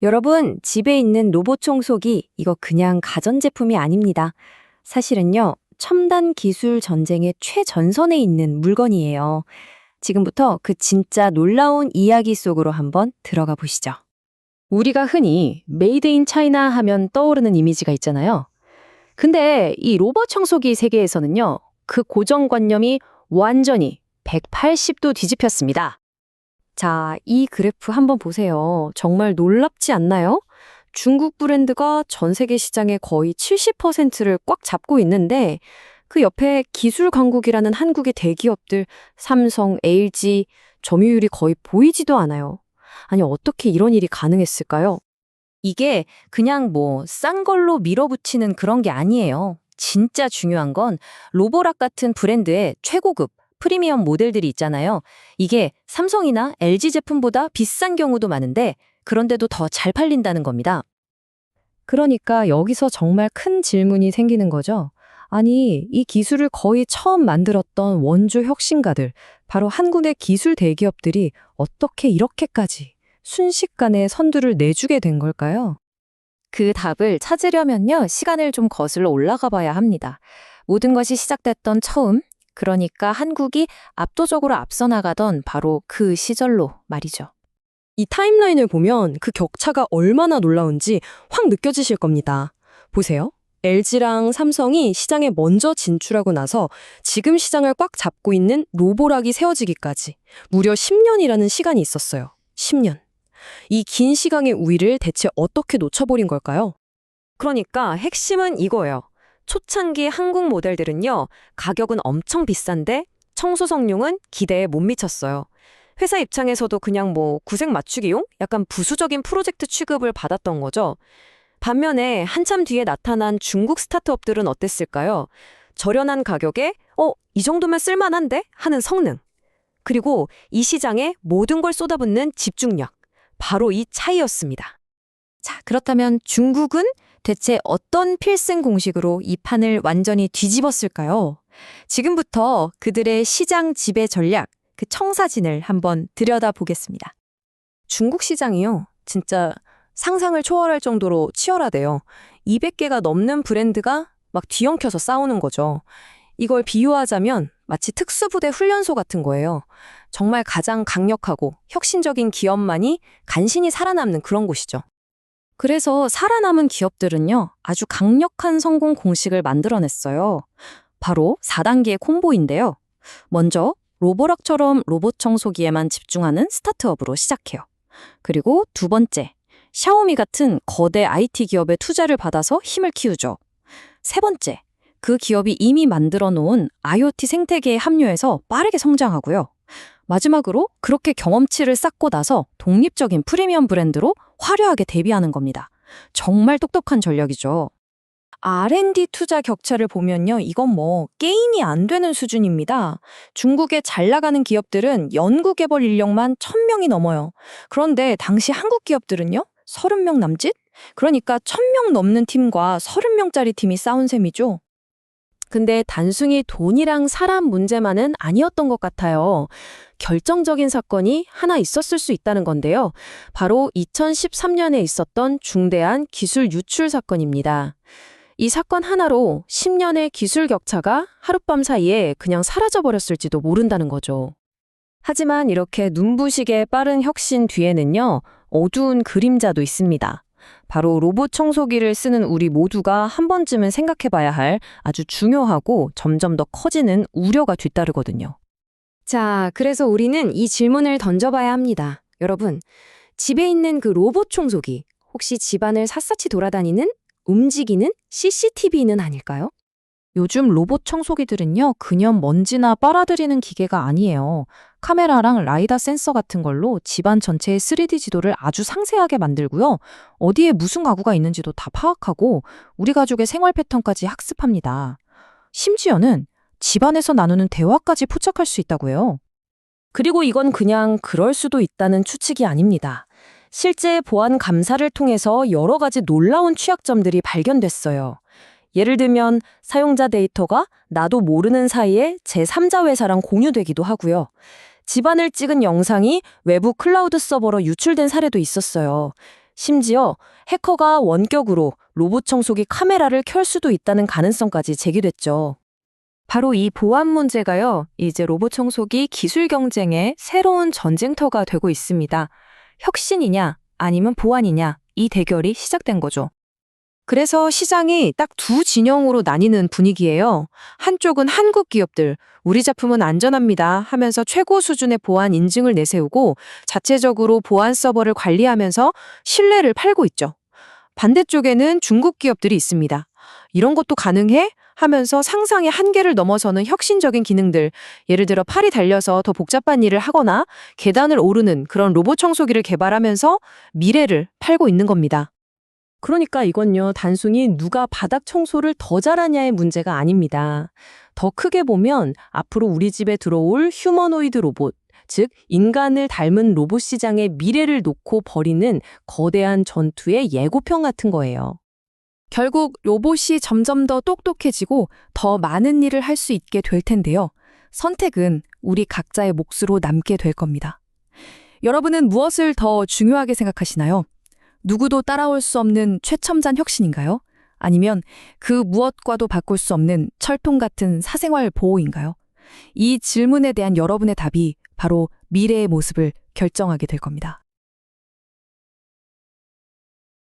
여러분, 집에 있는 로봇 청소기, 이거 그냥 가전제품이 아닙니다. 사실은요, 첨단 기술 전쟁의 최전선에 있는 물건이에요. 지금부터 그 진짜 놀라운 이야기 속으로 한번 들어가 보시죠. 우리가 흔히 메이드 인 차이나 하면 떠오르는 이미지가 있잖아요. 근데 이 로봇 청소기 세계에서는요, 그 고정관념이 완전히 180도 뒤집혔습니다. 자, 이 그래프 한번 보세요. 정말 놀랍지 않나요? 중국 브랜드가 전 세계 시장의 거의 70%를 꽉 잡고 있는데 그 옆에 기술 강국이라는 한국의 대기업들 삼성, LG 점유율이 거의 보이지도 않아요. 아니 어떻게 이런 일이 가능했을까요? 이게 그냥 뭐 싼 걸로 밀어붙이는 그런 게 아니에요. 진짜 중요한 건 로보락 같은 브랜드의 최고급 프리미엄 모델들이 있잖아요. 이게 삼성이나 LG 제품보다 비싼 경우도 많은데 그런데도 더 잘 팔린다는 겁니다. 그러니까 여기서 정말 큰 질문이 생기는 거죠. 아니, 이 기술을 거의 처음 만들었던 원조 혁신가들, 바로 한국의 기술 대기업들이 어떻게 이렇게까지 순식간에 선두를 내주게 된 걸까요? 그 답을 찾으려면요, 시간을 좀 거슬러 올라가 봐야 합니다. 모든 것이 시작됐던 처음, 그러니까 한국이 압도적으로 앞서 나가던 바로 그 시절로 말이죠. 이 타임라인을 보면 그 격차가 얼마나 놀라운지 확 느껴지실 겁니다. 보세요. LG랑 삼성이 시장에 먼저 진출하고 나서 지금 시장을 꽉 잡고 있는 로보락이 세워지기까지 무려 10년이라는 시간이 있었어요. 10년. 이 긴 시간의 우위를 대체 어떻게 놓쳐버린 걸까요? 그러니까 핵심은 이거예요. 초창기 한국 모델들은요, 가격은 엄청 비싼데 청소 성능은 기대에 못 미쳤어요. 회사 입장에서도 그냥 뭐 구색 맞추기용? 약간 부수적인 프로젝트 취급을 받았던 거죠. 반면에 한참 뒤에 나타난 중국 스타트업들은 어땠을까요? 저렴한 가격에 어, 이 정도면 쓸만한데? 하는 성능. 그리고 이 시장에 모든 걸 쏟아붓는 집중력. 바로 이 차이였습니다. 자, 그렇다면 중국은 대체 어떤 필승 공식으로 이 판을 완전히 뒤집었을까요? 지금부터 그들의 시장 지배 전략, 그 청사진을 한번 들여다보겠습니다. 중국 시장이요. 진짜 상상을 초월할 정도로 치열하대요. 200개가 넘는 브랜드가 막 뒤엉켜서 싸우는 거죠. 이걸 비유하자면 마치 특수부대 훈련소 같은 거예요. 정말 가장 강력하고 혁신적인 기업만이 간신히 살아남는 그런 곳이죠. 그래서 살아남은 기업들은요, 아주 강력한 성공 공식을 만들어냈어요. 바로 4단계의 콤보인데요. 먼저, 로보락처럼 로봇 청소기에만 집중하는 스타트업으로 시작해요. 그리고 두 번째, 샤오미 같은 거대 IT 기업의 투자를 받아서 힘을 키우죠. 세 번째, 그 기업이 이미 만들어 놓은 IoT 생태계에 합류해서 빠르게 성장하고요. 마지막으로 그렇게 경험치를 쌓고 나서 독립적인 프리미엄 브랜드로 화려하게 데뷔하는 겁니다. 정말 똑똑한 전략이죠. R&D 투자 격차를 보면요. 이건 뭐 게임이 안 되는 수준입니다. 중국의 잘 나가는 기업들은 연구 개발 인력만 1000명이 넘어요. 그런데 당시 한국 기업들은요. 30명 남짓? 그러니까 1000명 넘는 팀과 30명짜리 팀이 싸운 셈이죠. 근데 단순히 돈이랑 사람 문제만은 아니었던 것 같아요. 결정적인 사건이 하나 있었을 수 있다는 건데요. 바로 2013년에 있었던 중대한 기술 유출 사건입니다. 이 사건 하나로 10년의 기술 격차가 하룻밤 사이에 그냥 사라져버렸을지도 모른다는 거죠. 하지만 이렇게 눈부시게 빠른 혁신 뒤에는요, 어두운 그림자도 있습니다. 바로 로봇 청소기를 쓰는 우리 모두가 한 번쯤은 생각해 봐야 할 아주 중요하고 점점 더 커지는 우려가 뒤따르거든요. 자, 그래서 우리는 이 질문을 던져봐야 합니다. 여러분, 집에 있는 그 로봇 청소기, 혹시 집안을 샅샅이 돌아다니는, 움직이는 CCTV는 아닐까요? 요즘 로봇 청소기들은요, 그냥 먼지나 빨아들이는 기계가 아니에요. 카메라랑 라이다 센서 같은 걸로 집안 전체의 3D 지도를 아주 상세하게 만들고요. 어디에 무슨 가구가 있는지도 다 파악하고 우리 가족의 생활 패턴까지 학습합니다. 심지어는 집안에서 나누는 대화까지 포착할 수 있다고 해요. 그리고 이건 그냥 그럴 수도 있다는 추측이 아닙니다. 실제 보안 감사를 통해서 여러 가지 놀라운 취약점들이 발견됐어요. 예를 들면 사용자 데이터가 나도 모르는 사이에 제3자 회사랑 공유되기도 하고요. 집안을 찍은 영상이 외부 클라우드 서버로 유출된 사례도 있었어요. 심지어 해커가 원격으로 로봇 청소기 카메라를 켤 수도 있다는 가능성까지 제기됐죠. 바로 이 보안 문제가요, 이제 로봇 청소기 기술 경쟁의 새로운 전쟁터가 되고 있습니다. 혁신이냐, 아니면 보안이냐, 이 대결이 시작된 거죠. 그래서 시장이 딱 두 진영으로 나뉘는 분위기예요. 한쪽은 한국 기업들, 우리 제품은 안전합니다 하면서 최고 수준의 보안 인증을 내세우고 자체적으로 보안 서버를 관리하면서 신뢰를 팔고 있죠. 반대쪽에는 중국 기업들이 있습니다. 이런 것도 가능해? 하면서 상상의 한계를 넘어서는 혁신적인 기능들, 예를 들어 팔이 달려서 더 복잡한 일을 하거나 계단을 오르는 그런 로봇 청소기를 개발하면서 미래를 팔고 있는 겁니다. 그러니까 이건요, 단순히 누가 바닥 청소를 더 잘하냐의 문제가 아닙니다. 더 크게 보면 앞으로 우리 집에 들어올 휴머노이드 로봇, 즉 인간을 닮은 로봇 시장의 미래를 놓고 벌이는 거대한 전투의 예고편 같은 거예요. 결국 로봇이 점점 더 똑똑해지고 더 많은 일을 할 수 있게 될 텐데요. 선택은 우리 각자의 몫으로 남게 될 겁니다. 여러분은 무엇을 더 중요하게 생각하시나요? 누구도 따라올 수 없는 최첨단 혁신인가요? 아니면 그 무엇과도 바꿀 수 없는 철통 같은 사생활 보호인가요? 이 질문에 대한 여러분의 답이 바로 미래의 모습을 결정하게 될 겁니다.